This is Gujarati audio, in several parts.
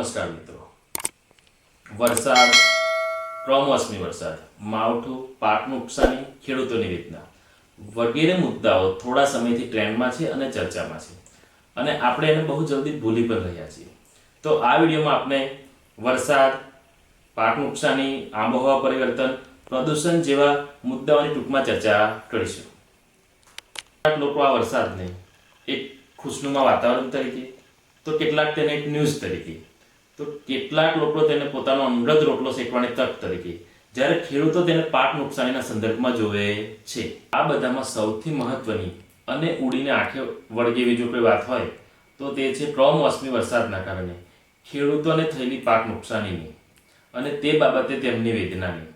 નમસ્કાર મિત્રો. વરસાદ, કમોસમી વરસાદ, માવઠું પાક નુકસાની, ખેડૂતોની રીતના વગેરે મુદ્દાઓ થોડા સમયથી ટ્રેન્ડમાં છે અને ચર્ચામાં છે. અને આપણે એને બહુ જલ્દી ભૂલી પણ રહ્યા છીએ. તો આ વિડીયોમાં આપણે વરસાદ, પાક નુકસાની, આબોહવા પરિવર્તન, પ્રદૂષણ જેવા મુદ્દાઓની ટૂંકમાં ચર્ચા કરીશું. કેટલાક લોકો આ વરસાદને એક ખુશનુમા વાતાવરણ તરીકે, તો કેટલાક તેને એક ન્યૂઝ તરીકે તો કેટલાક લોકો તેને પોતાનો અંગત રોટલો શેકવાની તક તરીકે, જ્યારે ખેડૂતો તેને પાક નુકસાનીના સંદર્ભમાં જોવે છે. આ બધામાં સૌથી મહત્વની અને ઉડીને આંખે વળગે એવી જો કોઈ વાત હોય, તો તે છે કમોસમી વરસાદના કારણે ખેડૂતોને થયેલી પાક નુકસાનીની અને તે બાબતે તેમની વેદનાની.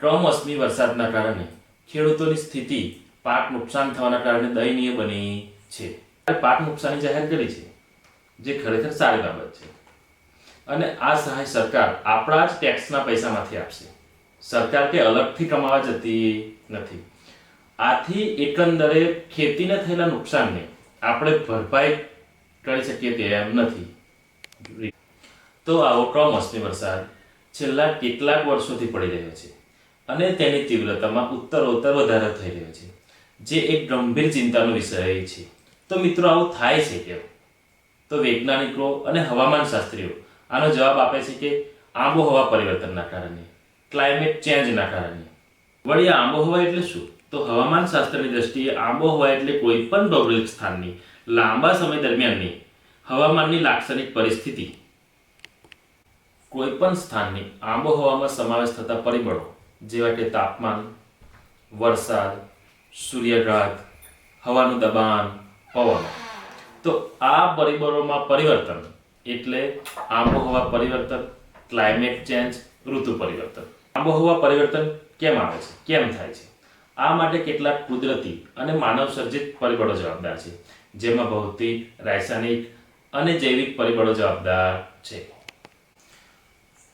કમોસમી વરસાદના કારણે ખેડૂતોની સ્થિતિ પાક નુકસાન થવાના કારણે દયનીય બની છે. પાક નુકસાની જાહેર કરી છે. જે ખરેખર સારી બાબત છે. અને આ સહાય સરકાર આપણા જ ટેક્સના પૈસામાંથી આપશે. સરકાર કે અલગથી કમાવા જતી નથી. આથી એકંદરે ખેતીને થયેલા નુકસાનને આપણે ભરપાઈ કરી શકીએ તેમ નથી. તો આવો કમોસમી વરસાદ છેલ્લા કેટલાક વર્ષોથી પડી રહ્યો છે અને તેની તીવ્રતામાં ઉત્તરોત્તર વધારો થઈ રહ્યો છે, જે એક ગંભીર ચિંતાનો વિષય છે. તો મિત્રો, આવું થાય છે કેમ? તો વૈજ્ઞાનિકો અને હવામાન શાસ્ત્રીઓ આનો જવાબ આપે છે કે આબોહવા પરિવર્તનના કારણે ક્લાઇમેટ ચેન્જના કારણે. વળી આબોહવા એટલે શું? તો હવામાન શાસ્ત્રની દ્રષ્ટિએ આબોહવા એટલે કોઈ પણ ભૌગોલિક સ્થાનની, લાંબા સમય દરમિયાનની હવામાનની લાક્ષણિક પરિસ્થિતિ. કોઈ પણ સ્થાનની આબોહવામાં સમાવેશ થતા પરિબળો, જેવા કે તાપમાન, વરસાદ સૂર્યઘાત હવાનું દબાણ, પવન. તો આ પરિબળોમાં પરિવર્તન એટલે આબોહવા પરિવર્તન ક્લાઇમેટ ચેન્જ ઋતુ પરિવર્તન. આબોહવા પરિવર્તન કેમ આવે છે? કેમ થાય છે? આ માટે કેટલાક કુદરતી અને માનવ સર્જિત પરિબળો જવાબદાર છે. જેમાં ભૌતિક, રાસાયણિક અને જૈવિક પરિબળો જવાબદાર છે.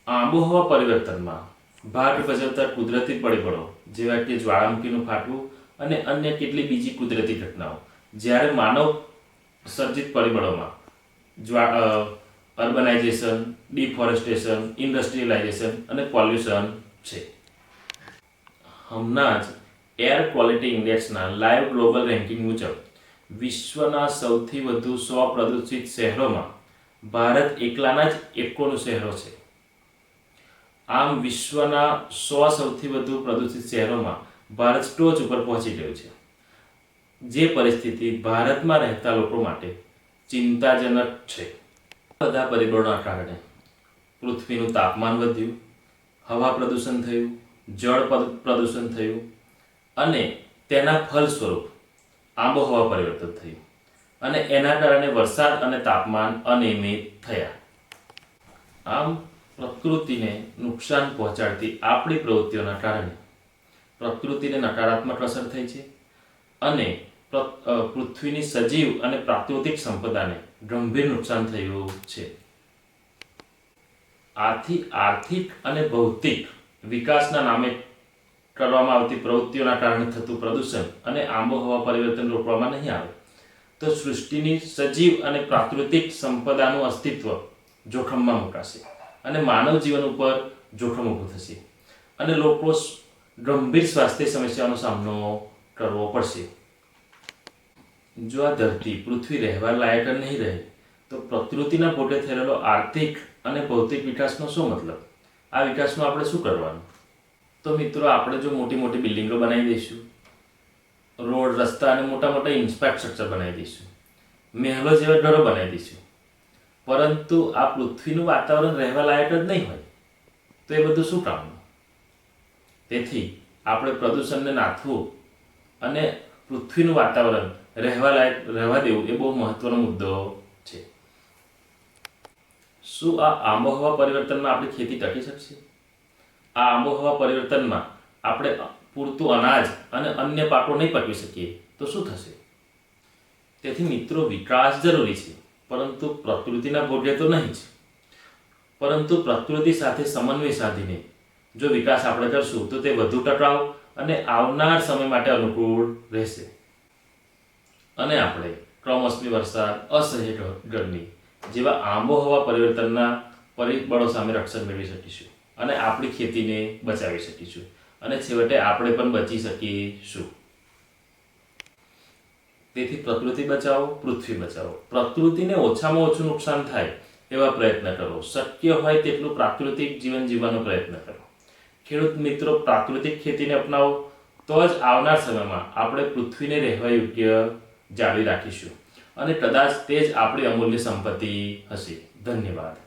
આબોહવા પરિવર્તનમાં ભાગ ભજવતા કુદરતી પરિબળો, જેવા કે જ્વાળામુખીનું ફાટવું અને અન્ય કેટલી બીજી કુદરતી ઘટનાઓ. જ્યારે માનવ સર્જિત પરિબળોમાં. જ્વા અર્બનાઇઝેશન, ડિફોરેસ્ટેશન, ઇન્ડસ્ટ્રીયલાઇઝેશન અને પોલ્યુશન છે. હમણાં જ એર ક્વોલિટી ઇન્ડેક્સના લાઈવ ગ્લોબલ રેન્કિંગ મુજબ વિશ્વના સૌથી વધુ સો પ્રદૂષિત શહેરોમાં ભારત એકલાના જ એકોનું શહેરો છે. આમ વિશ્વના સો સૌથી વધુ પ્રદૂષિત શહેરોમાં ભારત ટોચ ઉપર પહોંચી ગયું છે. જે પરિસ્થિતિ ભારતમાં રહેતા લોકો માટે ચિંતાજનક છે. બધા પરિબળોના કારણે પૃથ્વીનું તાપમાન વધ્યું, હવા પ્રદૂષણ થયું, જળ પ્રદૂષણ થયું અને તેના ફલ સ્વરૂપ આબોહવા પરિવર્તન થયું અને એના કારણે વરસાદ અને તાપમાન અનિયમિત થયા. આમ પ્રકૃતિને નુકસાન પહોંચાડતી આપણી પ્રવૃત્તિઓના કારણે પ્રકૃતિને નકારાત્મક અસર થઈ છે અને પૃથ્વીની સજીવ અને પ્રાકૃતિક સંપદાને ગંભીર નુકસાન થયું છે. આથી આર્થિક અને ભૌતિક વિકાસના નામે કરવામાં આવતી પ્રવૃત્તિઓના કારણે થતું પ્રદૂષણ અને આબોહવા પરિવર્તન રોકવામાં નહીં આવે. તો સૃષ્ટિની સજીવ અને પ્રાકૃતિક સંપદાનું અસ્તિત્વ જોખમમાં મુકાશે અને માનવ જીવન ઉપર જોખમ ઊભું થશે અને લોકો ગંભીર સ્વાસ્થ્ય સમસ્યાઓનો સામનો કરવો પડશે. જો આ ધરતી પૃથ્વી રહેવા લાયક નહીં રહે, તો પ્રકૃતિના પોટે થયેલો આર્થિક અને ભૌતિક વિકાસનો શું મતલબ? આ વિકાસનો આપણે શું કરવાનું? તો મિત્રો, આપણે જો મોટી મોટી બિલ્ડિંગો બનાવી દઈશું, રોડ, રસ્તા અને મોટા મોટા ઇન્ફ્રાસ્ટ્રક્ચર બનાવી દઈશું, મહેલો જેવા ઘરો બનાવી દઈશું. પરંતુ આ પૃથ્વીનું વાતાવરણ રહેવા લાયક જ નહીં હોય, તો એ બધું શું કામનું? તેથી આપણે પ્રદૂષણને નાથવું અને પૃથ્વીનું વાતાવરણ રહેવા લાયક, રહેવા દેવું એ બહુ મહત્વનો મુદ્દો છે. શું આ આબોહવા પરિવર્તનમાં આપણે ખેતી ટકી શકશે? આ આબોહવા પરિવર્તનમાં આપણે પૂરતું અનાજ અને અન્ય પાકો નહીં પકવી શકીએ, તો શું થશે? તેથી મિત્રો, વિકાસ જરૂરી છે, પરંતુ પ્રકૃતિના ભોગે તો નહીં જ. પરંતુ પ્રકૃતિ સાથે સમન્વય સાધીને જો વિકાસ આપણે કરશું, તો તે વધુ ટકાઉ અને આવનાર સમય માટે અનુકૂળ રહેશે. અને આપણે કમોસમી વરસાદ, અસહ્ય ગરમી જેવા આબોહવા પરિવર્તનના પરિબળો સામે રક્ષણ મેળવી શકીશું અને આપણી ખેતીને બચાવી શકીશું અને છેવટે આપણે પણ બચી શકીશું. તેથી પ્રકૃતિ બચાવો, પૃથ્વી બચાવો. પ્રકૃતિને ઓછામાં ઓછું નુકસાન થાય એવા પ્રયત્ન કરો. શક્ય હોય તેટલું પ્રાકૃતિક જીવન જીવવાનો પ્રયત્ન કરો. ખેડૂત મિત્રો, પ્રાકૃતિક ખેતીને અપનાવો તો જ આવનાર સમયમાં આપણે પૃથ્વીને રહેવા યોગ્ય જાળવી રાખીશું. અને કદાચ તે જ આપણી અમૂલ્ય સંપત્તિ હશે. ધન્યવાદ.